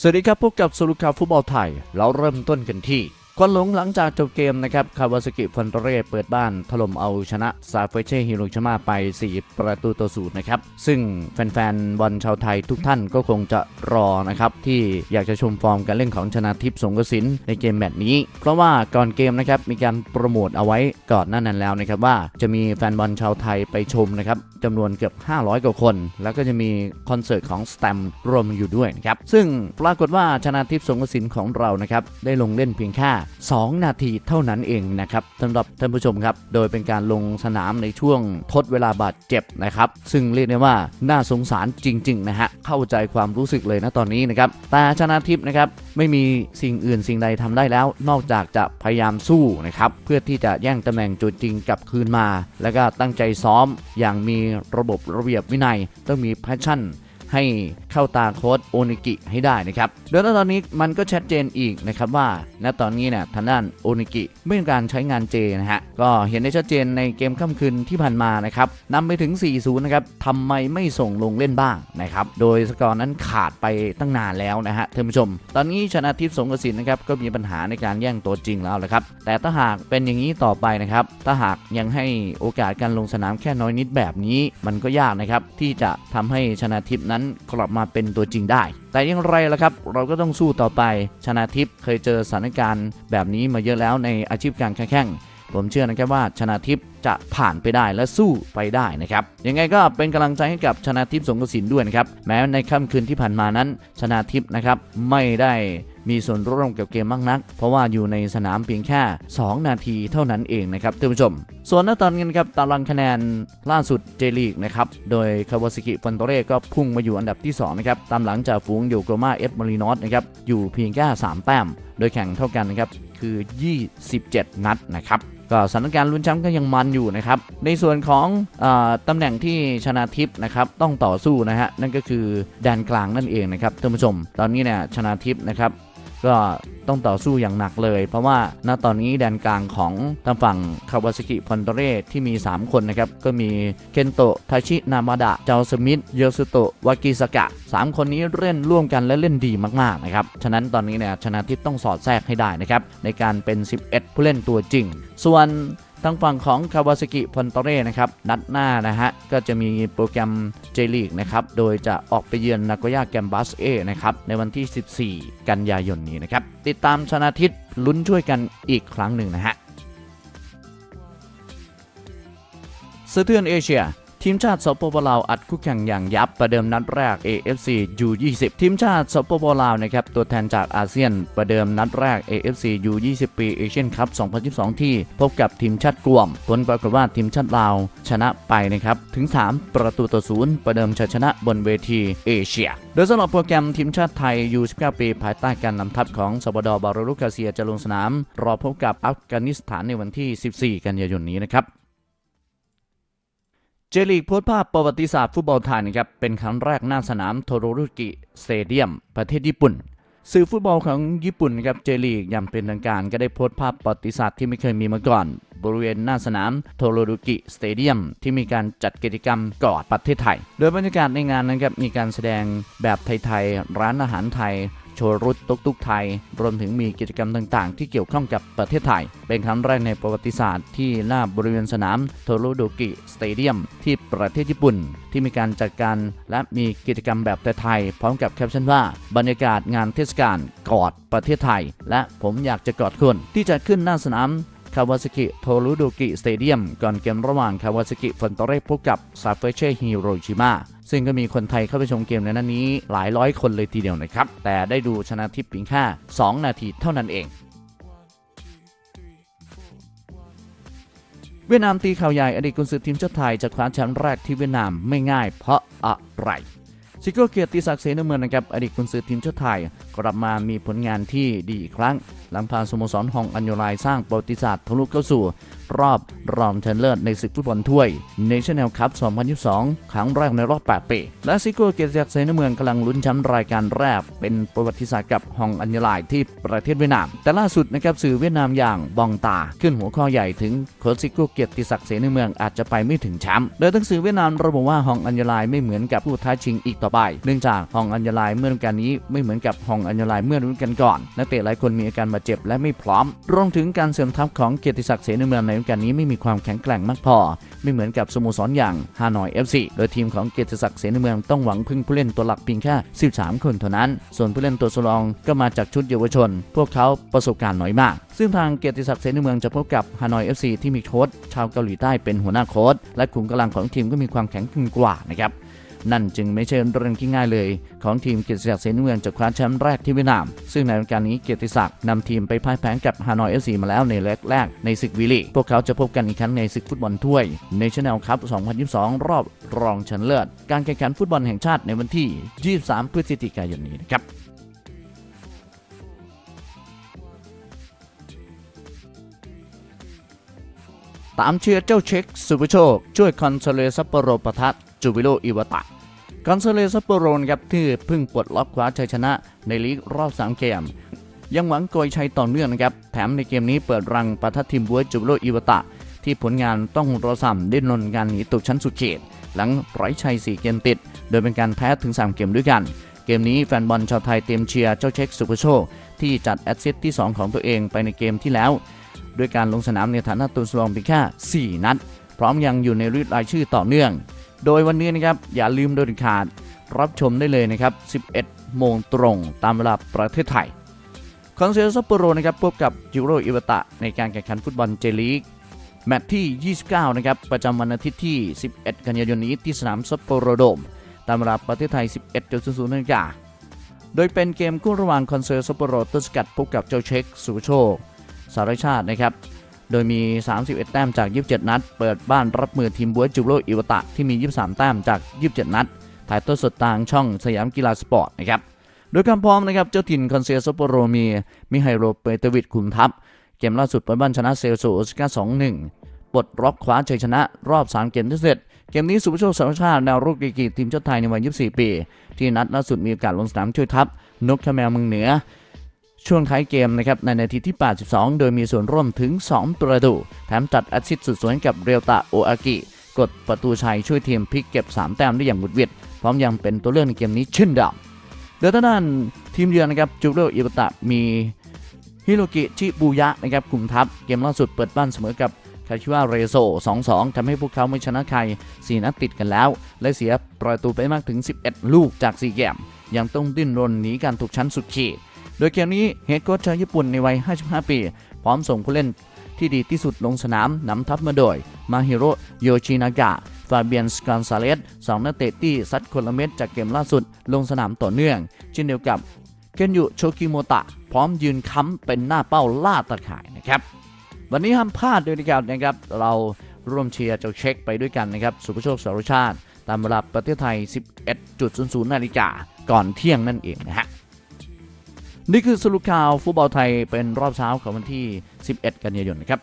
สวัสดีครับพบกับสรุปข่าวฟุตบอลไทย เราเริ่มต้นกันที่ ควันหลงหลังจากจบเกมนะครับ คาวาสกิฟอนเตเร่เปิดบ้านถล่มเอาชนะซาเฟเช่ฮิโรชิมาไป 4 ประตูต่อศูนย์นะครับ ซึ่งแฟนๆบอลชาวไทยทุกท่านก็คงจะรอนะครับ ที่อยากจะชมฟอร์มการเล่นของชนะทิพย์สงกสินในเกมแมตช์นี้ เพราะว่าก่อนเกมนะครับ มีการโปรโมทเอาไว้ก่อนหน้านั้นแล้วนะครับว่าจะมีแฟนบอลชาวไทยไปชมนะครับจำนวนเกือบ 500 กว่าคน แล้วก็จะมีคอนเสิร์ตของสแตมรวมอยู่ด้วยนะครับซึ่งปรากฏว่าชนะทิพย์สงกสินของเรานะครับได้ลงเล่นเพียงแค่2 นาทีเท่านั้นเองนะครับสำหรับท่านผู้ชมครับ โดยเป็นการลงสนามในช่วงทดเวลาบาดเจ็บนะครับ ซึ่งเรียกได้ว่าน่าสงสารจริง ๆ นะฮะ เข้าใจความรู้สึกเลยนะตอนนี้นะครับแต่ชนะทิพย์นะครับไม่มีสิ่งอื่นสิ่งใดทำได้แล้ว นอกจากจะพยายามสู้นะครับเพื่อที่จะแย่งตำแหน่งจุดจริงกลับคืนมา แล้วก็ตั้งใจซ้อมอย่างมีระบบระเบียบวินัยต้องมีแพชชั่น ให้เข้าตาโค้ดโอนิกิให้ได้นะครับโดยตอนนี้มันก็ชัดเจนอีกนะครับว่าณตอนนี้เนี่ยทางด้านโอนิกิไม่มีการใช้งานเจนะฮะก็เห็นได้ชัดเจนในเกมค่ำคืนที่ผ่านมานะครับนำไปถึง 4-0 นะครับทำไมไม่ส่งลงเล่นบ้างนะครับโดยสกอร์นั้นขาดไปตั้งนานแล้วนะฮะท่านผู้ชม ตอนนี้ชนะทิพย์สงกระสินนะครับก็มีปัญหาในการแย่งตัวจริงแล้วแหละครับแต่ถ้าหากเป็นอย่างนี้ต่อไปนะครับถ้าหากยังให้โอกาสการลงสนามแค่น้อยนิดแบบนี้ มันก็ยากนะครับที่จะทำให้ชนะทิพย์นั้นกลับมาเป็นตัวจริงได้ แต่อย่างไรล่ะครับ เราก็ต้องสู้ต่อไปชนะทิพย์เคยเจอสถานการณ์แบบนี้มาเยอะแล้วในอาชีพการแข่ง ผมเชื่อนะครับว่าชนะทิพย์จะผ่านไปได้และสู้ไปได้นะครับยังไงก็เป็นกำลังใจให้กับชนะทิพย์สงกระสินด้วยนะครับแม้ในค่ำคืนที่ผ่านมานั้น ชนะทิพย์นะครับไม่ได้มีส่วนร่วมกับเกมมากนัก เพราะว่าอยู่ในสนามเพียงแค่ 2 นาทีเท่านั้นเองนะครับท่านผู้ชม ส่วนณตอนนี้นครับตารางคะแนนล่าสุดเจลีกนะครับ โดยคาวาสกิฟอนโตเร่ก็พุ่งมาอยู่อันดับที่ 2 นะครับ ตามหลังจากฝูงอยู่โกมาเอสมารีนอสนะครับ อยู่เพียงแค่ 3 แต้ม โดยแข่งเท่ากันนะครับ คือ 27 นัดนะครับ ก็สถานการณ์ลุ้นแชมป์ก็ยังมันอยู่นะครับ ในส่วนของอตำแหน่งที่ชนะทิพย์นะครับต้องต่อสู้นะฮะนั่นก็คือแดนกลางนั่นเองนะครับท่านผู้ชม ตอนนี้เนี่ยชนะทิพย์นะครับ ก็ต้องต่อสู้อย่างหนักเลย เพราะว่าณตอนนี้แดนกลางของทางฝั่งคาวาซากิพอนโตเร่ที่มี 3 คนนะครับ ก็มีเคนโตะทาชินามาดะเจาสมิธโยสุโตะวากิสกะ 3 คนนี้เล่นร่วมกันและเล่นดีมากๆนะครับ ฉะนั้นตอนนี้เนี่ยชนะทิพย์ต้องสอดแทรกให้ได้นะครับในการเป็น 11 ผู้เล่นตัวจริง ส่วน ทางฝั่งของคาวาซากิพอนเตเร่นะครับนัดหน้านะฮะก็จะมีโปรแกรมเจลีกนะครับโดยจะออกไปเยือนนากย่าแกมบัสเอนะครับในวันที่ 14 กันยายนนี้นะครับติดตามชนะทิศลุ้นช่วยกันอีกครั้งหนึ่งนะฮะสะเทือนเอเชีย ทีมชาติสปปลาวอัดคู่แข่งอย่างยับประเดิมนัดแรก AFC U20 ทีมชาติสปปลาวนะครับตัวแทนจากอาเซียนประเดิมนัดแรก AFC U20 ปีเอเชียนคัพ 2022 ที่พบกับทีมชาติกวมผลปรากฏว่าทีมชาติลาวชนะไปนะครับถึง 3 ประตูต่อศูนย์ประเดิมชัยชนะบนเวทีเอเชีย โดยสำหรับโปรแกรมทีมชาติไทย U19 ปีภายใต้การนำทัพของสบดบารุลุกาเซียจะลงสนาม รอพบกับอัฟกานิสถานในวันที่ 14 กันยายนนี้นะครับ เจลีกโพสต์ภาพประวัติศาสตร์ฟุตบอลไทยนะครับเป็นครั้งแรกหน้าสนามโทโรรุกิสเตเดียม ประเทศญี่ปุ่น สื่อฟุตบอลของญี่ปุ่นนะครับเจลีกอย่างเป็นทางการก็ได้โพสต์ภาพประวัติศาสตร์ที่ไม่เคยมีมาก่อน บริเวณหน้าสนามโทโรรุกิสเตเดียม ที่มีการจัดกิจกรรมกอดประเทศไทย โดยบรรยากาศในงานนะครับมีการแสดงแบบไทยๆร้านอาหารไทย โชว์รุตตุกตุกไทย รวมถึงมีกิจกรรมต่างๆ ที่เกี่ยวข้องกับประเทศไทย เป็นครั้งแรกในประวัติศาสตร์ที่หน้าบริเวณสนามโทโรโดกิสเตเดียมที่ประเทศญี่ปุ่น ที่มีการจัดการและมีกิจกรรมแบบไทยๆพร้อมกับแคปชั่นว่า บรรยากาศงานเทศกาลกอดประเทศไทย และผมอยากจะกอดคุณที่จะขึ้นหน้าสนาม คาวาซากิโทรุโดกิสเตเดียมก่อนเกมระหว่างคาวาซากิฟอนโตเรพบกับซาเฟเช่ฮิโรชิมาซึ่งก็มีคนไทยเข้าไปชมเกมในนั้นนี้หลายร้อยคนเลยทีเดียวนะครับ แต่ได้ดูชนะทิพย์เพียงแค่2นาทีเท่านั้นเองเวียดนามตีข่าวใหญ่อดีตกุนซือทีมชาติไทยจะคว้าแชมป์แรกที่เวียดนามไม่ง่ายเพราะอะไรซิโก้เกียรติศักดิ์เสนเมืองนะครับอดีตกุนซือทีมชาติไทย กลับมามีผลงานที่ดีอีกครั้ง หลังพาสโมสรฮองอัญโยไลสร้างประวัติศาสตร์ทะลุเข้าสู่ รอบรองชนะเลิศในศึกฟุตบอลถ้วย National Cup 2022 ครั้งแรกในรอบ 8 ปี และซิโก้เกียรติศักดิ์เสนเมืองกำลังลุ้นแชมป์รายการแรก เป็นประวัติศาสตร์กับฮองอัญโยไลที่ประเทศเวียดนาม แต่ล่าสุดนะครับสื่อเวียดนามอย่างบองตา ขึ้นหัวข้อใหญ่ถึงโค้ชซิโก้เกียรติศักดิ์เสนเมืองอาจจะไปไม่ถึงแชมป์โดยทั้งสื่อเวียดนามระบุว่าฮองอัญโยไลไม่เหมือนกับผู้ท้าชิงอีกต่อไป เนื่องจากฮองอัญโยไลเมื่อกาลนี้ไม่เหมือนกับฮองอัญญาลายเมื่อฤดูกาลก่อนนักเตะหลายคนมีอาการบาดเจ็บและไม่พร้อม รวมถึงการเสริมทัพของเกียรติศักดิ์เสนาเมืองในฤดูกาลนี้ไม่มีความแข็งแกร่งมากพอ ไม่เหมือนกับสโมสรอย่างฮานอย FC โดยทีมของเกียรติศักดิ์เสนาเมืองต้องหวังพึ่งผู้เล่นตัวหลักเพียงแค่ 13 คนเท่านั้น ส่วนผู้เล่นตัวสรองก็มาจากชุดเยาวชน พวกเขาประสบการณ์น้อยมาก ซึ่งทางเกียรติศักดิ์เสนาเมืองจะพบกับฮานอย FC ที่มีโค้ชชาวเกาหลีใต้เป็นหัวหน้าโค้ชและขุมกำลังของทีมก็มีความแข็งแกร่งกว่านะครับ นั่นจึงไม่ใช่เรื่องที่ง่ายเลย ของทีมเกียรติศักดิ์เสนเมืองจะคว้าแชมป์แรกที่เวียดนาม ซึ่งในรายการนี้เกียรติศักดิ์นำทีมไปพ่ายแพ้กับฮานอยเอฟซีมาแล้วในเล็กแรกในศึกวีลีพวกเขาจะพบกันอีกครั้งในศึกฟุตบอลถ้วย National Cup 2022 รอบรองชนะเลิศการแข่งขันฟุตบอลแห่งชาติในวันที่ 23 พฤศจิกายนนี้นะครับตามเชียร์เจ้าเช็คสุภโชค ช่วยคอนโซเลซัปโปโรปะทะจูวิโลอิวตะ คอนโซเลซัปโปโรนครับที่เพิ่งปลดล็อกคว้าชัยชนะในลีกรอบ 3 เกม ยังหวังโกยชัยต่อเนื่องนะครับ แถมในเกมนี้เปิดรังปะทะทีมบัวจูวิโลอิวตะ ที่ผลงานต้องรอสัมดิ้นรนการหนีตกชั้นสุดเขตหลังไร้ชัย 4 เกมติด โดยเป็นการแพ้ถึง 3 เกมด้วยกัน เกมนี้แฟนบอลชาวไทยเตรียมเชียร์เจ้าเช็คสุภโชคที่จัดแอสซิสต์ที่ 2 ของตัวเองไปในเกมที่แล้วด้วยการลงสนามในฐานะตัวสำรองเพียงแค่4นัด พร้อมยังอยู่ในรีดรายชื่อต่อเนื่อง โดยวันนี้นะครับอย่าลืมโดยเด็ดขาดรับชมได้เลยนะครับ 11 โมงตรงตามเวลาประเทศไทย คอนเซลซัปโปโรนะครับพบกับจิโรอิวตะในการแข่งขันฟุตบอลเจลีกแมตช์ที่ 29 นะครับ ประจำวันอาทิตย์ที่ 11 กันยายนนี้ที่สนามซัปโปโรโดม ตามเวลาประเทศไทย 11.00นาฬิกาโดยเป็นเกมคู่ระหว่างคอนเซลซัปโปโรต้นสกัดพบกับเจ้าเช็คสุโชค สารชาตินะครับ โดยมี 31 แต้มจาก 27 นัด เปิดบ้านรับมือทีมบัวจูโรอิวตะที่มี 23 แต้มจาก 27 นัด ถ่ายทอดสดทางช่องสยามกีฬาสปอร์ตนะครับ โดยการพร้อมนะครับ เจ้าถิ่นคอนเซลซัปโปโรมี มิไฮโรเปเตวิดคุมทัพ เกมล่าสุดเปิดบ้านชนะเซลโซโอสกา2-1 ปลดล็อกคว้าชัยชนะรอบ 3 เกมที่เสร็จ เกมนี้สุภโชคสารชาติแนวรุกกีทีมชาติไทยในวัย 24 ปี ที่นัดล่าสุดมีโอกาสลงสนามช่วยทัพนกขแมวเมืองเหนือ ช่วงท้ายเกมนะครับในนาทีที่ 82 โดยมีส่วนร่วมถึง 2 ประตูแถมจัดอสซิต์สุดสวยกับเรียวตะโออากิ กดประตูชัยช่วยทีมพลิกเก็บ 3 แต้มได้อย่างบุดหวิดพร้อมยังเป็นตัวเลือกในเกมนี้เช่นเดิมโดยทางด้านทีมเยือนนะครับจูเรอิบตะมีฮิโรกิชิบุยะนะครับกลุ่มทัพเกมล่าสุดเปิดบ้านเสมอกับคาชิวาเรโซ 2-2 ทำให้พวกเขาไม่ชนะใคร 4 นัดติดกันแล้ว และเสียประตูไปมากถึง 11 ลูกจาก 4 เกม ยังต้องดิ้นรนหนีการตกชั้นสุดขีด โดยเกมนี้เฮดโค้ชชาวญี่ปุ่นในวัย 55 ปี พร้อมส่งผู้เล่นที่ดีที่สุดลงสนามนำทัพมาโดย มาฮิโรโยชินากะ ฟาเบียนสกอนซาเลสสองนักเตะที่ซัดคนละเม็ดจากเกมล่าสุดลงสนามต่อเนื่อง เช่นเดียวกับเคนยุโชกิโมตะ พร้อมยืนค้ำเป็นหน้าเป้าล่าตะข่ายนะครับ วันนี้ห้ามพลาดด้วยนะครับนะครับ เราร่วมเชียร์เจ้าเช็คไปด้วยกันนะครับ สุภโชคสารชาติ ตามเวลาประเทศไทย 11.00 นาฬิกาก่อนเที่ยงนั่นเองนะฮะ นี่คือสรุปข่าวฟุตบอลไทยเป็นรอบเช้าของวันที่ 11 กันยายนนะครับ